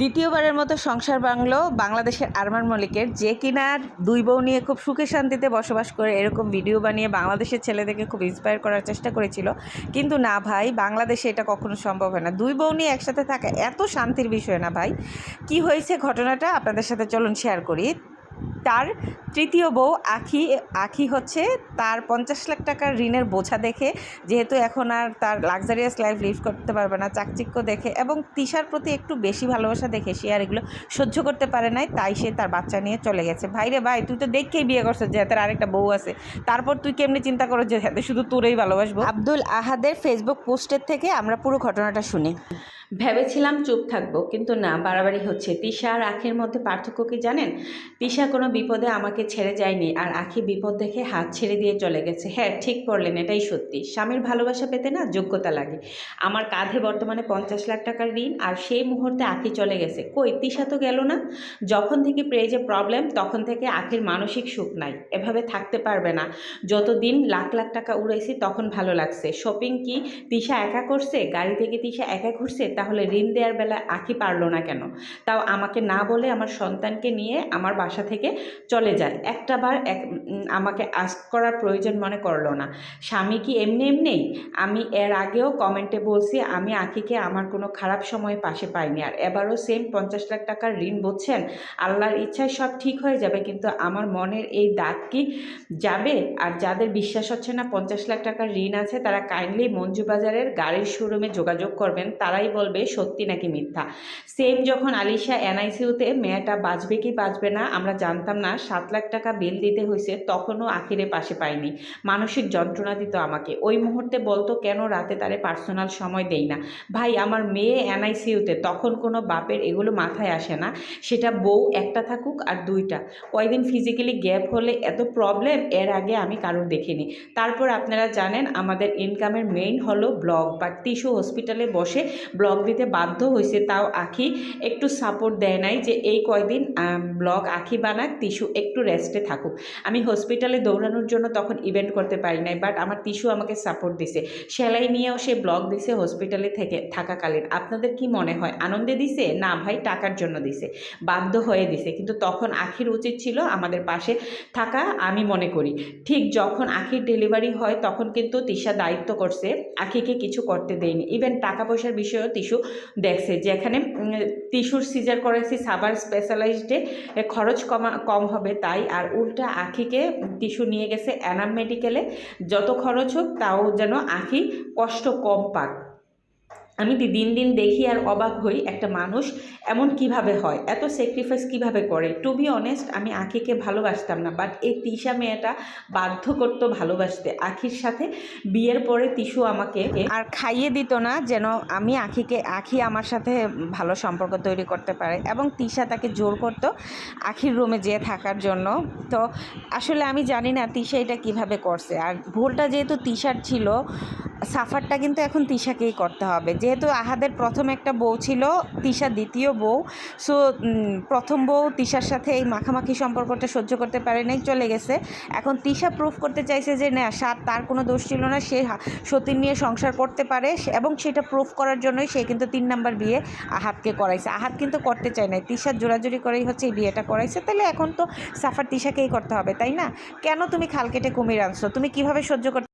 দ্বিতীয়বারের মতো সংসার বাংলো বাংলাদেশের আরমান মলিকের যে কিনার দুই বউ নিয়ে খুব সুখে শান্তিতে বসবাস করে এরকম ভিডিও বানিয়ে বাংলাদেশের ছেলেদেরকে খুব ইন্সপায়ার করার চেষ্টা করেছিল। কিন্তু না ভাই, বাংলাদেশে এটা কখনো সম্ভব হয় না। দুই বউ নিয়ে একসাথে থাকা এত শান্তির বিষয় না ভাই। কি হয়েছে ঘটনাটা? আপনাদের সাথে চলুন শেয়ার করি। তার তৃতীয় বউ আখি আখি হচ্ছে তার পঞ্চাশ লাখ টাকার ঋণের বোঝা দেখে যেহেতু এখন আর তার লাক্সারিয়াস লাইফ লিভ করতে পারবে না চাকচিক্য দেখে এবং তিশার প্রতি একটু বেশি ভালোবাসা দেখে সে আর এগুলো সহ্য করতে পারে নাই তাই সে তার বাচ্চা নিয়ে চলে গেছে। ভাইরে ভাই তুই তো দেখেই বিয়ে করছিস যে তার আরেকটা বউ আছে। তারপর তুই কেমনি চিন্তা করো যে হাতে শুধু তোরেই ভালোবাসবো? আব্দুল আহাদের ফেসবুক পোস্টের থেকে আমরা পুরো ঘটনাটা শুনি। ভেবেছিলাম চুপ থাকব কিন্তু না বাড়াবাড়ি হচ্ছে। তিশা আর আখির মধ্যে পার্থক্য কি জানেন? তিশা কোনো বিপদে আমাকে ছেড়ে যায়নি আর আখি বিপদ দেখে হাত ছেড়ে দিয়ে চলে গেছে। হ্যাঁ ঠিক পড়লেন এটাই সত্যি। স্বামীর ভালোবাসা পেতে না যোগ্যতা লাগে। আমার কাঁধে বর্তমানে পঞ্চাশ লাখ টাকার ঋণ আর সেই মুহূর্তে আখি চলে গেছে। কই, তিশা তো গেল না? যখন থেকে পেয়েছে প্রবলেম তখন থেকে আখির মানসিক সুখ নাই। এভাবে থাকতে পারবে না। যতদিন লাখ লাখ টাকা উড়াইছি, তখন ভালো লাগছে। শপিং কি তিশা একা করছে? গাড়ি থেকে তিশা একা ঘুরছে? তাহলে ঋণ দেওয়ার বেলা আখি পারল না কেন? তাও আমাকে না বলে আমার সন্তানকে নিয়ে আমার বাসা থেকে চলে যায়। একটা বার এক আমাকে আস্ক করার প্রয়োজন মনে করল না। স্বামী কি এমনি এমনি? আমি এর আগেও কমেন্টে বলছি, আমি আখিকে আমার কোনো খারাপ সময় পাশে পাইনি। আর এবারও সেম পঞ্চাশ লাখ টাকার ঋণ বুঝছেন? আল্লাহর ইচ্ছায় সব ঠিক হয়ে যাবে, কিন্তু আমার মনের এই দাগ কি যাবে? আর যাদের বিশ্বাস হচ্ছে না পঞ্চাশ লাখ টাকার ঋণ আছে, তারা কাইন্ডলি মঞ্জু বাজারের গাড়ির শোরুমে যোগাযোগ করবেন। তারাই বলবে সত্যি নাকি মিথ্যা। সেম যখন আলিশা এনআইসিউতে মেয়েটা বাঁচবে কি বাঁচবে না, আমরা জানতাম না, সাত লাখ টাকা বিল দিতে হয়েছে তখনও আখিরে পাশে পাইনি। মানসিক যন্ত্রণা দিত আমাকে। ওই মুহূর্তে বলতো, কেন রাতে তারে পার্সোনাল সময় দেই না? ভাই, আমার মেয়ে এনআইসিউতে তখন কোনো বাপের এগুলো মাথায় আসে না। সেটা বউ একটা থাকুক আর দুইটা। কয়দিন ফিজিক্যালি গ্যাপ হলে এত প্রবলেম এর আগে আমি কারোর দেখিনি। তারপর আপনারা জানেন, আমাদের ইনকামের মেইন হলো ব্লগ বাট টিস্যু হসপিটালে বসে ব্লগ দিতে বাধ্য হয়েছে তাও আখি একটু সাপোর্ট দেয় নাই যে, এই কয়দিন ব্লগ আখি বানাক টিস্যু একটু রেস্টে থাকুক। আমি হসপিটালে দৌড়ানোর জন্য তখন ইভেন্ট করতে পারি নাই বাট আমার টিস্যু আমাকে সাপোর্ট দিছে। সেলাই নিয়েও সে ব্লগ দিছে হসপিটালে থেকে থাকাকালীন। আপনাদের কি মনে হয়, আনন্দে দিছে? না ভাই, টাকার জন্য দিছে। বাধ্য হয়ে দিছে। কিন্তু তখন আখির উচিত ছিল আমাদের পাশে থাকা, আমি মনে করি। ঠিক যখন আখির ডেলিভারি হয়, তখন কিন্তু তিশা দায়িত্ব করছে, আখিকে কিছু করতে দেয়নি। ইভেন টাকা পয়সার বিষয়েও টিস্যু দেখছে, যেখানে টিস্যুর সিজার করেছি, সাবার স্পেশালাইজডে খরচ কমা কম হবে তাই, আর উল্টা আখিকে টিস্যু নিয়ে গেছে অ্যানাম মেডিকেলে যত খরচ হোক তাও যেন আখি কষ্ট কম পাক। আমি দিন দিন দেখি আর অবাক হই একটা মানুষ এমন কীভাবে হয়, এত স্যাক্রিফাইস কীভাবে করে। টু বি অনেস্ট আমি আখিকে ভালোবাসতাম না বাট এই তিশা মেয়েটা বাধ্য করতো ভালোবাসতে। আখির সাথে বিয়ের পরে তিশু আমাকে আর খাইয়ে দিত না যেন আমি আখিকে, আখি আমার সাথে ভালো সম্পর্ক তৈরি করতে পারে। এবং তিশা তাকে জোর করতো আখির রুমে যেয়ে থাকার জন্য। তো আসলে আমি জানি না তিশা এটা কীভাবে করছে। আর ভুলটা যেহেতু তিশার ছিল সাফারটা কিন্তু এখন তিশাকেই করতে হবে। যেহেতু আহাদের প্রথম একটা বউ ছিল, তিশা দ্বিতীয় বউ, সো প্রথম বউ তিশার সাথে এই মাখামাখি সম্পর্কটা সহ্য করতে পারে নাই, চলে গেছে। এখন তিশা প্রুফ করতে চাইছে যে, না সার তার কোনো দোষ ছিল না, সে সতীন নিয়ে সংসার করতে পারে। এবং সেটা প্রুফ করার জন্যই সে কিন্তু তিন নাম্বার বিয়ে আহাতকে করাইছে। আহাত কিন্তু করতে চায় না তিশার জোরাজুরি করেই হচ্ছে এই বিয়েটা করাইছে। তাহলে এখন তো সাফার তিশাকেই করতে হবে, তাই না? কেন তুমি খাল কেটে কুমির আনছো? তুমি কীভাবে সহ্য করতে